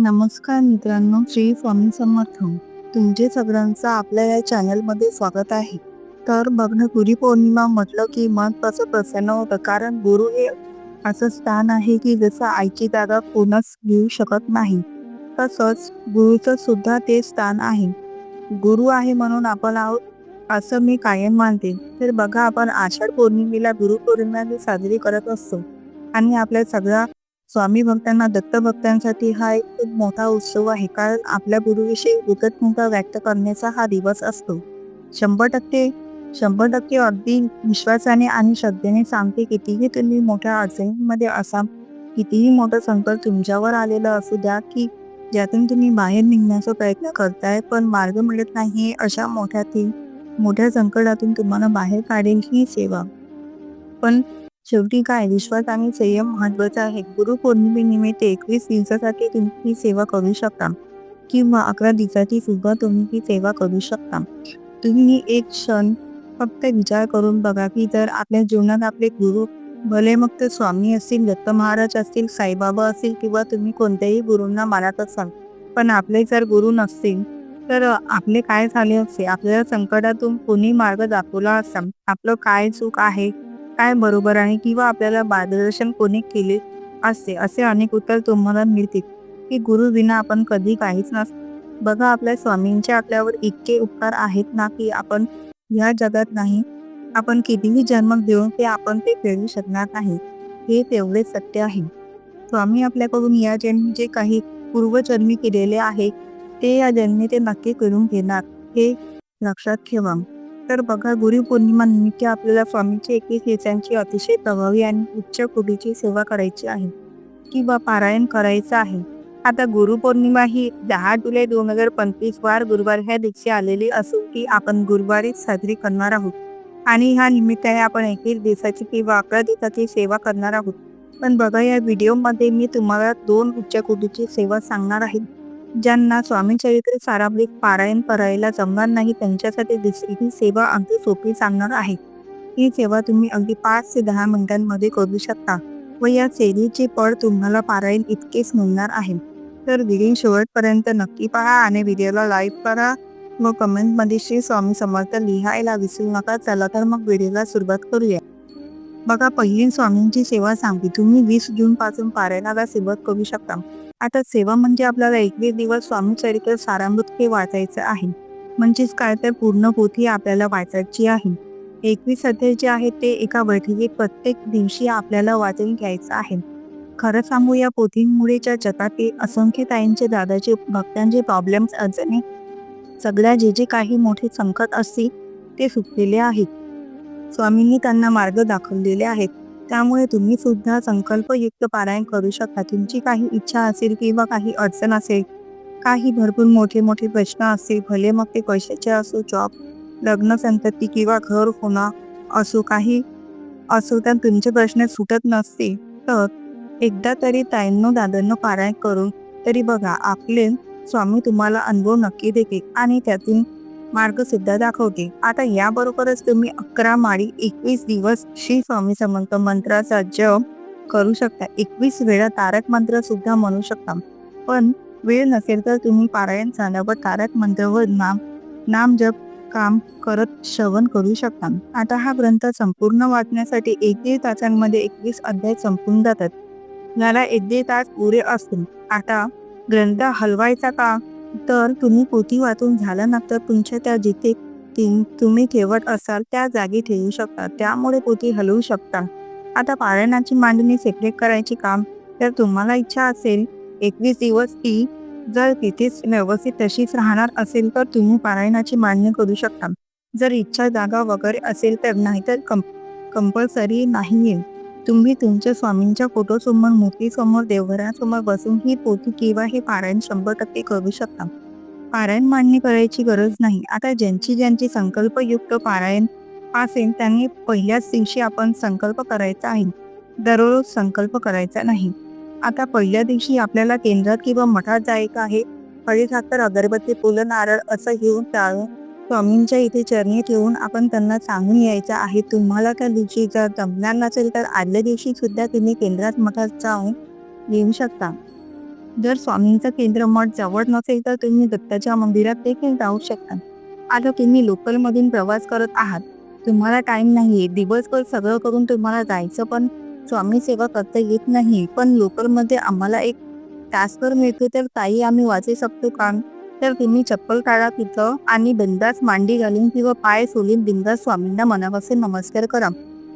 नमस्कार मित्रांनो श्री स्वामी समर्थ. तुमचे सगळ्यांचं आपल्या या चॅनलमध्ये स्वागत आहे. तर बघणं गुरुपौर्णिमा म्हटलं की मन कसं प्रसन्न होतं कारण गुरु हे असं स्थान आहे की जसं आईची जागा कोणच घेऊ शकत नाही. तसंच गुरुचं सुद्धा ते स्थान आहे. गुरु आहे म्हणून आपण आहोत असं मी कायम मानते. तर बघा आपण आषाढ पौर्णिमेला गुरुपौर्णिमा साजरी करत असतो. आणि आपल्या सगळ्या स्वामी भक्तांना दत्त भक्तांसाठी हा एक खूप मोठा उत्सव आहे. कारण आपल्या गुरुविषयी कृतज्ञता व्यक्त करण्याचा हा दिवस असतो. शंभर टक्के शंभर टक्के अगदी विश्वासाने आणि श्रद्धेने सांगते कितीही तुम्ही मोठ्या अडचणीमध्ये असा कितीही मोठं संकट तुमच्यावर आलेलं असू द्या की ज्यातून तुम्ही बाहेर निघण्याचा प्रयत्न करताय पण मार्ग मिळत नाही अशा मोठ्यातील मोठ्या संकटातून तुम्हाला बाहेर काढेल ही सेवा. पण शेवटी काय? विश्वास आणि संयम महत्त्वाचा आहे. गुरुपौर्णिमेनिमित्त एकवीस दिवसासाठी तुम्ही ही सेवा करू शकता. किंवा अकरा दिवसाची सुद्धा तुम्ही ही सेवा करू शकता. तुम्ही एक क्षण फक्त विचार करून बघा की जर आपल्या जीवनात आपले गुरु भले मग ते स्वामी असतील दत्त महाराज असतील साईबाबा असतील किंवा तुम्ही कोणत्याही गुरूंना मानत असाल पण आपले जर गुरु नसतील तर आपले काय झाले असते? आपल्याला संकटातून कोणी मार्ग दाखवला असा आपलं काय चूक आहे? काय बरोबर आहे किंवा आपल्याला मार्गदर्शन कोणी केले असते असे अनेक उत्तर तुम्हाला मिळतील की गुरु विना आपण कधी काहीच नस बघा आपल्या स्वामींचे आपल्यावर इतके उपकार आहेत ना की आपण ह्या जगात नाही आपण कितीही जन्म घेऊन ते आपण ते फेडू शकणार नाही हे तेवढे सत्य आहे. स्वामी आपल्याकडून या जन्मी जे काही पूर्वजन्मी केलेले आहे ते या जन्मी ते नक्की करून घेणार हे लक्षात ठेवा. तर बघा गुरुपौर्णिमा निमित्त आपल्याला स्वामीची एकवीस दिवसांची अतिशय प्रभावी आणि उच्च कोटीची सेवा करायची आहे. किंवा पारायण करायचं आहे. आता गुरुपौर्णिमा ही दहा जुलै दोन हजार पंचवीस वार गुरुवार ह्या दिवशी आलेली असून ती आपण गुरुवारीच साजरी करणार आहोत. आणि ह्या निमित्ताने आपण एकवीस दिवसाची किंवा अकरा दिवसाची सेवा करणार आहोत. पण बघा या व्हिडिओमध्ये मी तुम्हाला दोन उच्च कोटीची सेवा सांगणार आहे. ज्यांना स्वामी चरित्र सारामृत पारायण करायला जमणार नाही त्यांच्यासाठी दुसरी ही सेवा अगदी सोपी सांगणार आहे. ही सेवा तुम्ही अगदी पाच ते दहा मिनिटांमध्ये करू शकता व या सेवेचे पड तुम्हाला पारायण इतकेच मिळणार आहे. तर व्हिडिओ शेवटपर्यंत नक्की पहा आणि व्हिडिओला लाईक करा व कमेंटमध्ये श्री स्वामी समर्थ लिहायला विसरू नका चला तर मग व्हिडिओला सुरुवात करूया. बघा पहिली स्वामींची सेवा सांगते. तुम्ही वीस जून पासून पारायणाला सेवा करू शकता. आता सेवा म्हणजे आपल्याला एकवीस दिवस स्वामी चरित्र सारामृत हे वाचायचं आहे. म्हणजेच काय तर पूर्ण पोथी आपल्याला वाचायची आहे. एकवीस अध्याय जे आहेत ते एका बैठकीत प्रत्येक दिवशी आपल्याला वाचून घ्यायचं आहे. खरं सांगू या पोथींमुळेच्या जगातील असंख्य ताईंचे दादाचे भक्तांचे प्रॉब्लेम्स अडचणी सगळ्या जे जे काही मोठे संकट असतील ते सुटलेले आहेत. स्वामींनी त्यांना मार्ग दाखवलेले आहेत. त्यामुळे तुम्ही सुद्धा संकल्पयुक्त पारायण करू शकता. तुमची काही इच्छा असेल किंवा काही अडचण असेल काही भरपूर मोठे मोठे प्रश्न असतील भले मग ते पैशाचे असो जॉब लग्न संतती किंवा घर होणं असो काही असो तर तुमचे प्रश्न सुटत नसते. तर एकदा तरी ताईंनो दादांनो पारायण करून तरी बघा आपले स्वामी तुम्हाला अनुभव नक्की देते आणि त्यातून मार्ग सुद्धा दाखवते. आता याबरोबरच तुम्ही अकरा माळी एकवीस दिवस श्री स्वामी समर्थ मंत्राचा जप करू शकता. एकवीस वेळा तारक मंत्र सुद्धा म्हणू शकता. पण वेळ नसेल तर तुम्ही पारायण झाल्यावर तारक मंत्रावर नाम नाम जप काम करत श्रवण करू शकता. आता हा ग्रंथ संपूर्ण वाचण्यासाठी एक दीड तासांमध्ये एकवीस अध्याय संपून जातात. याला एक दीड तास पुरे असतील. आता ग्रंथ हलवायचा का? तर तुम्ही पोती वाचून झाल्यानंतर तुमच्या त्या जिथे तुम्ही ठेवत असाल त्या जागी ठेवू शकता. त्यामुळे पोती हलवू शकता. आता पारायणाची मांडणी सेपरेट करायची काम तर तुम्हाला इच्छा असेल एकवीस दिवस ती जर तिथेच व्यवस्थित तशीच राहणार असेल तर तुम्ही पारायणाची मांडणी करू शकता. जर इच्छा जागा वगैरे असेल तर नाहीतर कंप कंपल्सरी नाही येईल तुम्ही तुमच्या स्वामींच्या फोटोसमोर मूर्तीसमोर देवघरासमोर बसून ही पोथी किंवा हे पारायण शंभर टक्के करू शकता. पारायण मांडणी करायची गरज नाही. आता ज्यांची ज्यांची संकल्पयुक्त पारायण असेल त्यांनी पहिल्याच दिवशी आपण संकल्प करायचा आहे. दररोज संकल्प करायचा नाही. आता पहिल्या दिवशी आपल्याला केंद्रात किंवा मठात जायचं आहे. हळी साखर अगरबत्ती फुलं नारळ असं घेऊन टाळून स्वामींच्या इथे चरणी ठेवून आपण त्यांना सांगून यायचं आहे. तुम्हाला त्या दिवशी जर जमणार नसेल तर आदल्या दिवशी सुद्धा तुम्ही केंद्रात मठात जाऊन येऊ शकता. जर स्वामींचं केंद्र मठ जवळ नसेल तर तुम्ही दत्ताच्या मंदिरात देखील जाऊ शकता. आता तुम्ही लोकलमधून प्रवास करत आहात. तुम्हाला टाइम नाहीये. दिवसभर सगळं करून तुम्हाला जायचं पण स्वामी सेवा करता येत नाही. पण लोकलमध्ये आम्हाला एक तासभर मिळतो तर काही आम्ही वाचू शकतो का? तर तुम्ही चप्पल काढा तिथं आणि बिंदास मांडी घालून किंवा पाय सोलून बिंदास स्वामींना मनापासून नमस्कार करा.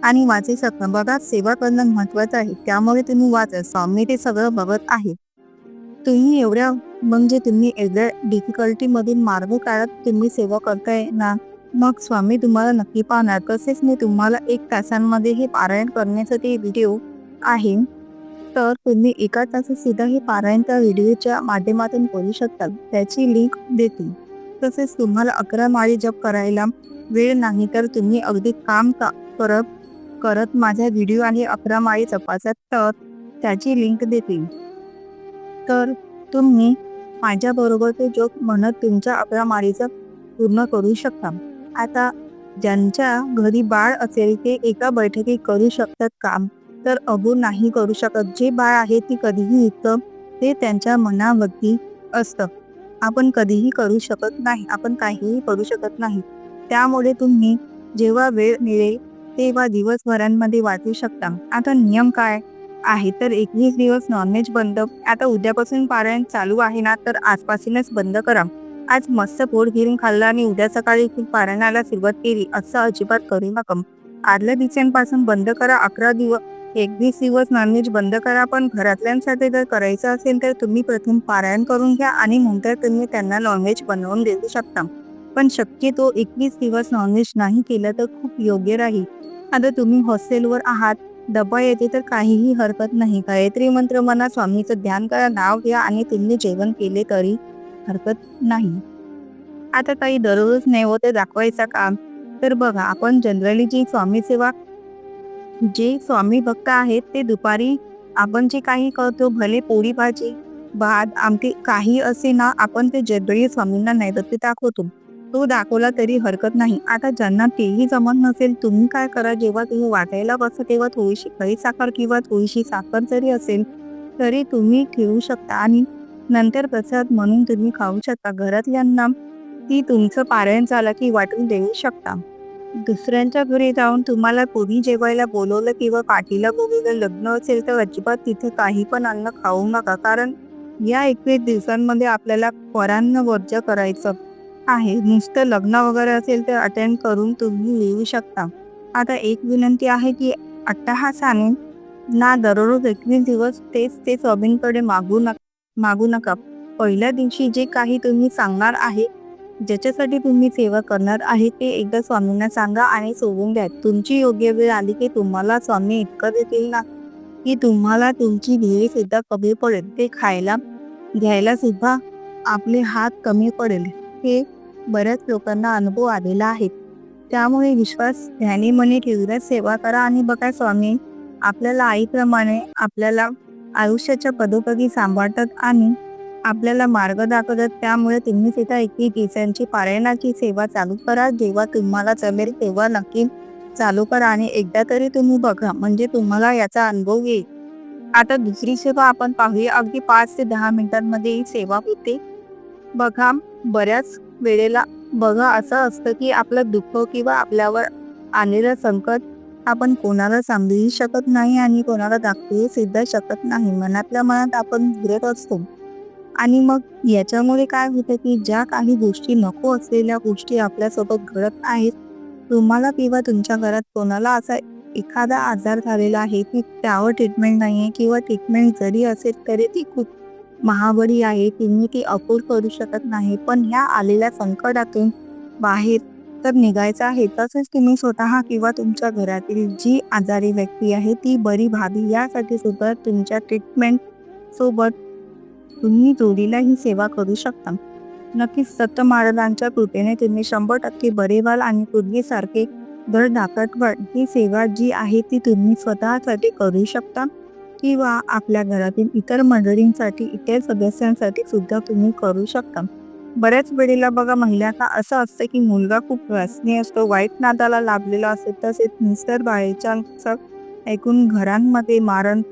आणि वाचे सगळं बघा सेवा करणं महत्वाचं आहे. त्यामुळे तुम्ही वाचा. स्वामी ते सगळं बघत आहे. तुम्ही एवढ्या म्हणजे तुम्ही एवढ्या डिफिकल्टीमधील मार्ग काढत तुम्ही सेवा करताय ना? मग स्वामी तुम्हाला नक्की पाहणार. तसेच मी तुम्हाला एक तासांमध्ये हे पारायण करण्यासाठी ते व्हिडिओ आहे. तर तुम्ही एका तासात सुद्धा हे पारायण त्या व्हिडिओच्या माध्यमातून करू शकता. त्याची लिंक देते. तसेच तुम्हाला अकरा माळी जप करायला वेळ नाही तर तुम्ही अगदी काम का करत करत माझा व्हिडिओ आणि अकरा माळी जपाचा तर त्याची लिंक देते. तर तुम्ही माझ्याबरोबर ते जोक म्हणत तुमच्या अकरा माळीचा पूर्ण करू शकता. आता ज्यांच्या घरी बाळ असेल ते एका बैठकीत करू शकतात काम. तर अबू नाही करू शकत. जे बाळ आहे ती कधीही इतकं ते त्यांच्या मनावरती असतं. आपण कधीही करू शकत नाही. आपण काहीही करू शकत नाही. त्यामुळे तुम्ही जेव्हा वेळ मिळेल तेव्हा दिवसभरांमध्ये वाचू शकता. आता नियम काय आहे? तर एकवीस दिवस नॉनव्हेज बंद. आता उद्यापासून पारायण चालू आहे ना तर आजपासूनच बंद करा. आज मस्त पोट घेऊन खाल्लं आणि उद्या सकाळी पारायणाला सुरुवात केली असं अजिबात करू नका. आदल्या दिवसांपासून बंद करा. अकरा दिवस एक वीस दिवस नॉनव्हेज बंद करा पण घरातल्यांसाठी जर करायचं असेल तर तुम्ही प्रथम पारायण करून घ्या आणि नंतर तुम्ही त्यांना नॉनव्हेज बनवून देऊ शकता. पण शक्यतो एकवीस दिवस नॉनव्हेज नाही केलं तर खूप योग्य राहील. आता तुम्ही हॉस्टेलवर आहात डबा येते तर काहीही हरकत नाही. गायत्री मंत्र म्हणा स्वामीचं ध्यान करा नाव घ्या आणि तुम्ही जेवण केले तरी हरकत नाही. आता काही दररोज नाही होते दाखवायचं काम. तर बघा आपण जनरली जी स्वामी सेवा जे स्वामी भक्त आहेत ते दुपारी आपण जे काही करतो भले पोळी भाजी भात आमचे काही असे ना आपण ते जगदळी स्वामींना नैवेद्य दाखवतो. तो दाखवला तरी हरकत नाही. आता ज्यांना तेही जमत नसेल तुम्ही काय करा? जेव्हा तुम्ही वाटायला बसा तेव्हा थोडीशी खरी साखर किंवा थोडीशी साखर जरी असेल तरी तुम्ही ठेवू शकता आणि नंतर प्रसाद म्हणून तुम्ही खाऊ शकता. घरातल्यांना ती तुमचं पारायण झालं की वाटून देऊ शकता. दुसऱ्यांच्या घरी जाऊन तुम्हाला कोणी जेवायला बोलवलं किंवा पाठीला बोलवलं लग्न असेल तर अजिबात तिथे काही पण अन्न खाऊ नका. कारण या एकवीस दिवसांमध्ये आपल्याला परान्न वर्ज करायचं आहे. नुसतं लग्न वगैरे असेल तर अटेंड करून तुम्ही येऊ शकता. आता एक विनंती आहे की अट्टहासाने ना दररोज एकवीस दिवस तेच ते स्वामींकडे मागू नका मागू नका. पहिल्या दिवशी जे काही तुम्ही सांगणार आहे ज्याच्यासाठी तुम्ही सेवा करणार आहे ते एकदा स्वामींना सांगा आणि सोडून द्या. तुमची योग्य वेळ आली की तुम्हाला स्वामी इतकं देतील ना की तुम्हाला तुमची ध्येय सुद्धा कमी पडेल. ते खायला घ्यायला सुद्धा आपले हात कमी पडेल. हे बऱ्याच लोकांना अनुभव आलेला आहे. त्यामुळे विश्वास ध्यानी मने ठेवूनच सेवा करा आणि बघा स्वामी आपल्याला आईप्रमाणे आपल्याला आयुष्याच्या पदोपदी सांभाळतात आणि आपल्याला मार्ग दाखवतात. त्यामुळे तुम्ही तिथं एकवीस दिवसांची पारायणाची सेवा चालू करा. जेव्हा तुम्हाला जमेल तेव्हा नक्की चालू करा आणि एकदा तरी तुम्ही बघा. म्हणजे तुम्हाला याचा अनुभव येईल. आता दुसरी सेवा आपण पाहूया. अगदी पाच ते दहा मिनिटांमध्ये ही सेवा होते. बघा बऱ्याच वेळेला बघा असं असतं की आपलं दुःख किंवा आपल्यावर आलेलं संकट आपण कोणाला सांगूही शकत नाही आणि कोणाला दाखवूही सुद्धा शकत नाही. मनातल्या मनात आपण घुरत असतो. आणि मग याच्यामुळे काय होतं की ज्या काही गोष्टी नको असलेल्या गोष्टी आपल्यासोबत घडत आहेत तुम्हाला किंवा तुमच्या घरात कोणाला असा एखादा आजार झालेला आहे की त्यावर ट्रीटमेंट नाही आहे किंवा ट्रीटमेंट जरी असेल तरी ती खूप महागडी आहे तुम्ही ती अफोर्ड करू शकत नाही. पण ह्या आलेल्या संकटातून बाहेर तर निघायचं आहे. तसेच तुम्ही स्वतः किंवा तुमच्या घरातील जी आजारी व्यक्ती आहे ती बरी व्हावी. यासाठी सुद्धा तुमच्या ट्रीटमेंट सोबत तुम्ही जोडीला ही सेवा करू शकता. नक्कीच सत्त महाराजांच्या कृपेने तुम्ही शंभर टक्के बरे व्हाल आणि पूर्वीसारखे दर दाखटवड ही सेवा जी आहे ती तुम्ही स्वतःसाठी करू शकता किंवा आपल्या घरातील इतर मंडळींसाठी इतर सदस्यांसाठी सुद्धा तुम्ही करू शकता. बऱ्याच वेळेला बघा महिलांना असं असतं की मुलगा खूप व्यसनी असतो वाईट नादाला लाभलेला असतो तसेच मिस्टर बायचांचं ऐकून घरांमध्ये मारण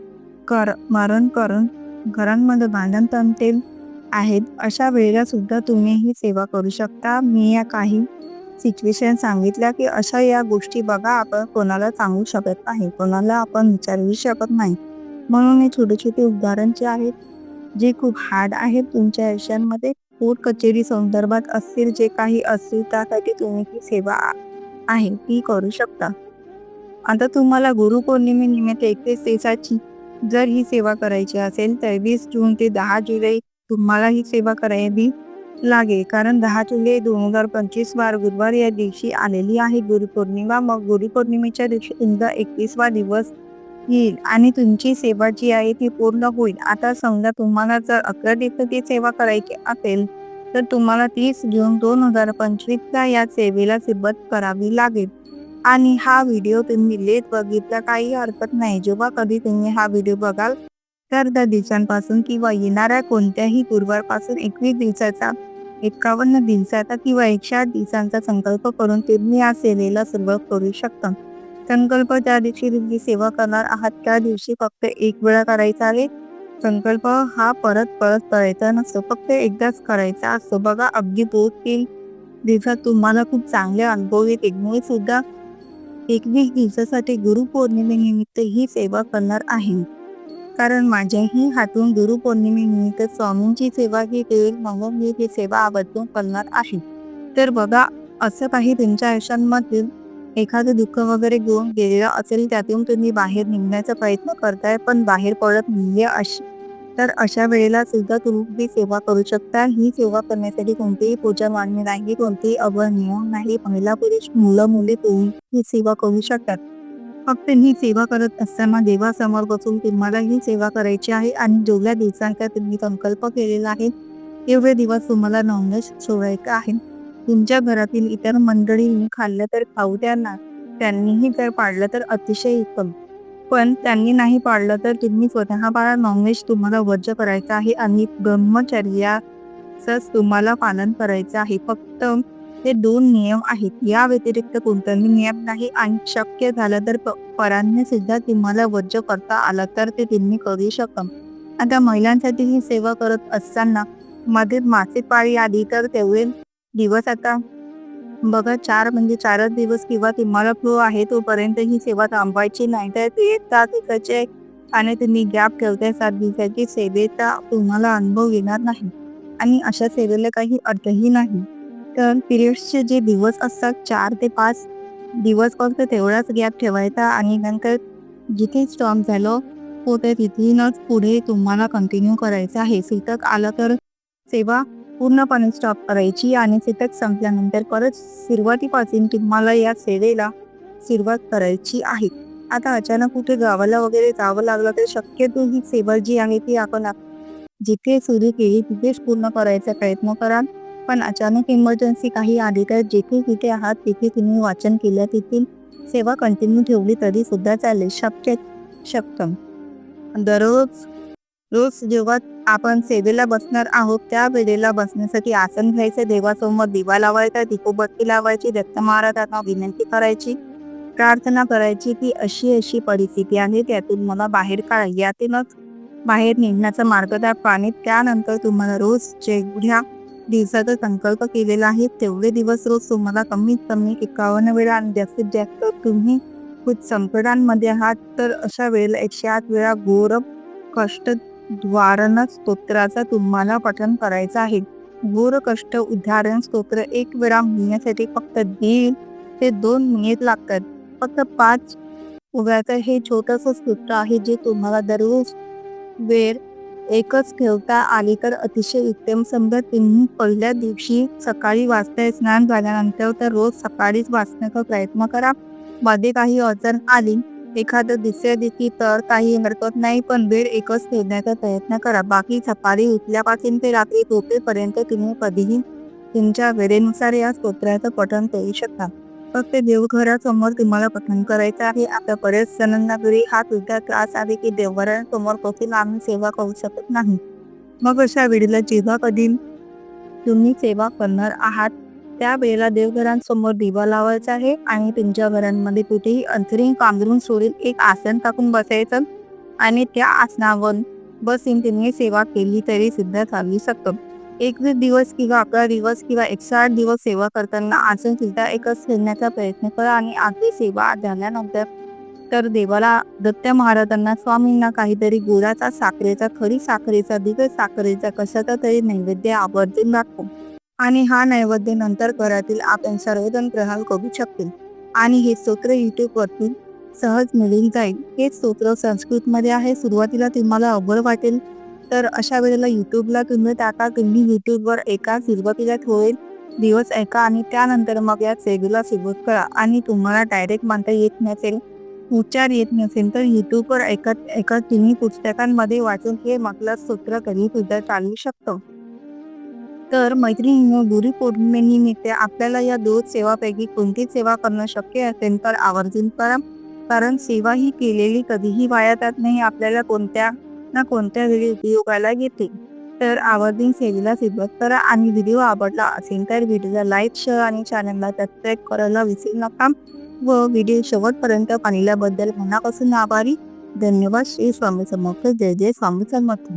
कर मारण करून घरांमध्ये भांडण तंटे आहेत अशा वेळेला सुद्धा तुम्ही ही सेवा करू शकता. मी या काही सिच्युएशन सांगितल्या की अशा या गोष्टी बघा आपण कोणाला सांगू शकत नाही कोणाला आपण विचारू शकत नाही. म्हणून हे छोटे छोटे उदाहरण जे आहेत जे खूप हार्ड आहेत तुमच्या आयुष्यांमध्ये कोर्ट कचेरी संदर्भात असतील जे काही असतील त्यासाठी तुम्ही ही सेवा आहे ती करू शकता. आता तुम्हाला गुरुपौर्णिमेनिमित्त एकवीस दिवसाची जर ही सेवा करायची असेल तर वीस जून ते दहा जुलै तुम्हाला ही सेवा करावी लागेल. कारण दहा जुलै दोन हजार पंचवीस वार गुरुवार या दिवशी आलेली आहे गुरुपौर्णिमा. मग गुरुपौर्णिमेच्या दिवशी तुमचा एकवीसवा दिवस येईल आणि तुमची सेवा जी आहे ती पूर्ण होईल. आता समजा तुम्हाला जर अकरा दिवसाची सेवा करायची असेल तर तुम्हाला तीस जून दोन हजार पंचवीसला या सेवेला सिबत करावी लागेल. आणि हा व्हिडिओ तुम्ही लेट बघितला काही हरकत नाही. जेव्हा कधी तुम्ही हा व्हिडिओ बघाल तर त्या दिवसांपासून किंवा येणाऱ्या कोणत्याही गुरुवारपासून एकवीस दिवसाचा एकावन्न दिवसाचा किंवा एकशे आठ दिवसांचा संकल्प करून तुम्ही या सेवेला सुरुवात करू शकता. संकल्प ज्या दिवशी तुम्ही सेवा करणार आहात. त्या दिवशी फक्त एक वेळा करायचा आहे. संकल्प हा परत परत करायचा नसतो. फक्त एकदाच करायचा असतो. बघा अगदी दोन तीन दिवसात तुम्हाला खूप चांगले अनुभव येतील. सुद्धा एकवीस दिवसासाठी गुरुपौर्णिमेनिमित्त ही सेवा करणार आहे. कारण माझ्याही हातून गुरुपौर्णिमेनिमित्त स्वामींची सेवा ही देईल म्हणून मी ही सेवा आवर्जून करणार आहे. तर बघा असं काही तुमच्या आयुष्यांमधील एखादं दुःख वगैरे घेऊन गेलेलं असेल त्यातून तुम्ही बाहेर निघण्याचा प्रयत्न करताय पण बाहेर पडत नाहीये अशी तर अशा वेळेला सुद्धा तुम्ही सेवा करू शकता ही सेवा करण्यासाठी कोणतीही पूजा मान्य नाही कोणतेही अवघड नियम नाही महिला पुरुष मुलं मुली तुम्ही ही सेवा करू शकतात फक्त ही सेवा करत असताना देवासमोर बसून तुम्हाला ही सेवा करायची आहे आणि जेवढ्या दिवसांचा तुम्ही संकल्प केलेला आहे तेवढे दिवस तुम्हाला नॉनव्हेज सोडायचं आहे. तुमच्या घरातील इतर मंडळींनी खाल्लं तर खाऊ त्यांना त्यांनीही जर पाळलं तर अतिशय उत्तम. पण त्यांनी नाही पाळलं तर तुम्ही स्वतः पाळा. नॉनव्हेज तुम्हाला वर्ज करायचं आहे आणि ब्रह्मचर्याचंच तुम्हाला पालन करायचं आहे. फक्त हे दोन नियम आहेत. या व्यतिरिक्त कोणताही नियम नाही आणि शक्य झालं तर प- परांनी सुद्धा तुम्हाला वर्ज करता आलं तर ते तुम्ही करू शकता. आता महिलांसाठी ही सेवा करत असताना मध्ये मासिक पाळी आली तर तेवढे दिवस आता बघा चार म्हणजे चारच दिवस किंवा तुम्हाला फ्लो आहे तोपर्यंत ही सेवा थांबवायची नाही. तर ते एक तास आहे. आणि तुम्ही गॅप ठेवताय सात दिवसाची सेवेचा तुम्हाला अनुभव येणार नाही. आणि अशा सेवेला काही अर्थही नाही. तर पिरियड्सचे जे दिवस असतात चार ते पाच दिवस फक्त तेवढाच गॅप ठेवायचा आणि नंतर जिथे स्टॉप झालं होतं तिथूनच पुढे तुम्हाला कंटिन्यू करायचं आहे. सुतक आलं तर सेवा पूर्णपणे स्टॉप करायची आणि सुतक संपल्यानंतर परत सुरुवातीपासून तुम्हाला या सेवेला सुरुवात करायची आहे. आता अचानक कुठे गावाला वगैरे जावं लागलं तर शक्यतो ही सेवा जी आहे ती आपण जिथे सुरू केली तिथेच पूर्ण करायचा प्रयत्न कराल पण अचानक इमर्जन्सी काही आली तर जिथे तिथे आहात तिथे तुम्ही वाचन केलं तिथे सेवा कंटिन्यू ठेवली तरी सुद्धा चालेल. शक्य शक्तम दररोज रोज जेव्हा आपण सेवेला बसणार आहोत त्या वेळेला बसण्यासाठी आसन घ्यायचं. देवासमोर दिवा लावायचा दीपोबत्ती लावायची दत्त महाराजांना विनंती करायची प्रार्थना करायची की अशी अशी परिस्थिती आहे त्यातून मला बाहेर काढ. यातूनच बाहेर निघण्याचा मार्ग पाणी त्यानंतर तुम्हाला रोज जेवढ्या दिवसाचा संकल्प केलेला आहे तेवढे दिवस रोज तुम्हाला कमीत कमी एकावन्न वेळा आणि जास्तीत जास्त तुम्ही खूप संकटांमध्ये आहात. तर अशा वेळेला एकशे आठ वेळा घोर कष्ट द्वारण स्तोत्राचा तुम्हाला पठन करायचं आहे. घोर कष्ट उदाहरण स्तोत्र एक वेळा म्हणण्यासाठी फक्त दीड ते दोन मिनिट लागतात. फक्त पाच. उभ्याचं हे छोटस स्तोत्र आहे जे तुम्हाला दररोज वेळ एकच ठेवता आली तर अतिशय उत्तम. समजा तुम्ही पहिल्या दिवशी सकाळी वाचताय स्नान झाल्यानंतर तर रोज सकाळीच वाचण्याचा प्रयत्न करा. मध्ये काही अडचण आली एखादं दुसऱ्या दिवशी तर काही हरकत नाही पण वेळ एकच ठेवण्याचा प्रयत्न करा. बाकी सकाळी उठल्यापासून ते रात्री झोपेपर्यंत तुम्ही कधीही तुमच्या वेळेनुसार या स्तोत्राचं पठण करू शकता. फक्त देवघरासमोर तुम्हाला पठण करायचं आहे. आता बरेच जणांना घरी हा सुद्धा त्रास आहे की देवघरासमोर बसून आम्ही सेवा करू शकत नाही. मग अशा वेळेला जेव्हा कधी तुम्ही सेवा करणार आहात त्या वेळेला देवघरांसमोर दिवा लावायचा आहे आणि तुमच्या घरांमध्ये कुठेही अंतरिंग कांदरून सोडून एक आसन टाकून बसायचं आणि त्या आसनावर बसून त्यांनी सेवा केली तरी सुद्धा चालू शकतो. एकवीस दिवस किंवा अकरा दिवस किंवा एकशे आठ दिवस सेवा करताना आसन सुद्धा एकच ठेवण्याचा प्रयत्न करा आणि आपली सेवा झाल्यानंतर तर देवाला दत्त महाराजांना स्वामींना काहीतरी गुळाचा साखरेचा खरी साखरेचा दिग साखरेचा कशाचा तरी नैवेद्य आवर्जून दाखव. आणि हा नैवेद्य नंतर घरातील आपण सर्वजण ग्रहण करू शकतील. आणि हे स्तोत्र युट्यूबवरती सहज मिळून जाईल. हे स्तोत्र संस्कृतमध्ये आहे. सुरुवातीला तुम्हाला अवघड वाटेल. तर अशा वेळेला युट्यूबला तुम्ही टाका. तुम्ही युट्यूबवर एका सुरुवातीला ठेवेल दिवस ऐका आणि त्यानंतर मग या सेगूला सुरुवात करा. आणि तुम्हाला डायरेक्ट मानता येत नसेल उच्चार येत नसेल तर युट्यूबवर एका एका तिन्ही पुस्तकांमध्ये वाचून हे म्हटलं स्तोत्र कधी सुद्धा चालू शकतं. तर मैत्रिणींनो गुरुपौर्णिमेनिमित्त आपल्याला या दोन सेवापैकी कोणती सेवा करणं शक्य असेल तर आवर्जून करा. कारण सेवा ही केलेली कधीही वाया जात नाही आपल्याला कोणत्या ना कोणत्या वेळी उपयोगाला येते. तर आवर्जून सेवेला सुरुवात करा आणि व्हिडिओ आवडला असेल तर व्हिडिओला लाईक शेअर आणि चॅनलला सबस्क्राईब करायला विसरू नका. व व्हिडिओ शेवटपर्यंत पाहिल्याबद्दल मनापासून आभारी. धन्यवाद. श्री स्वामी समर्थ. जय जय स्वामी समर्थ.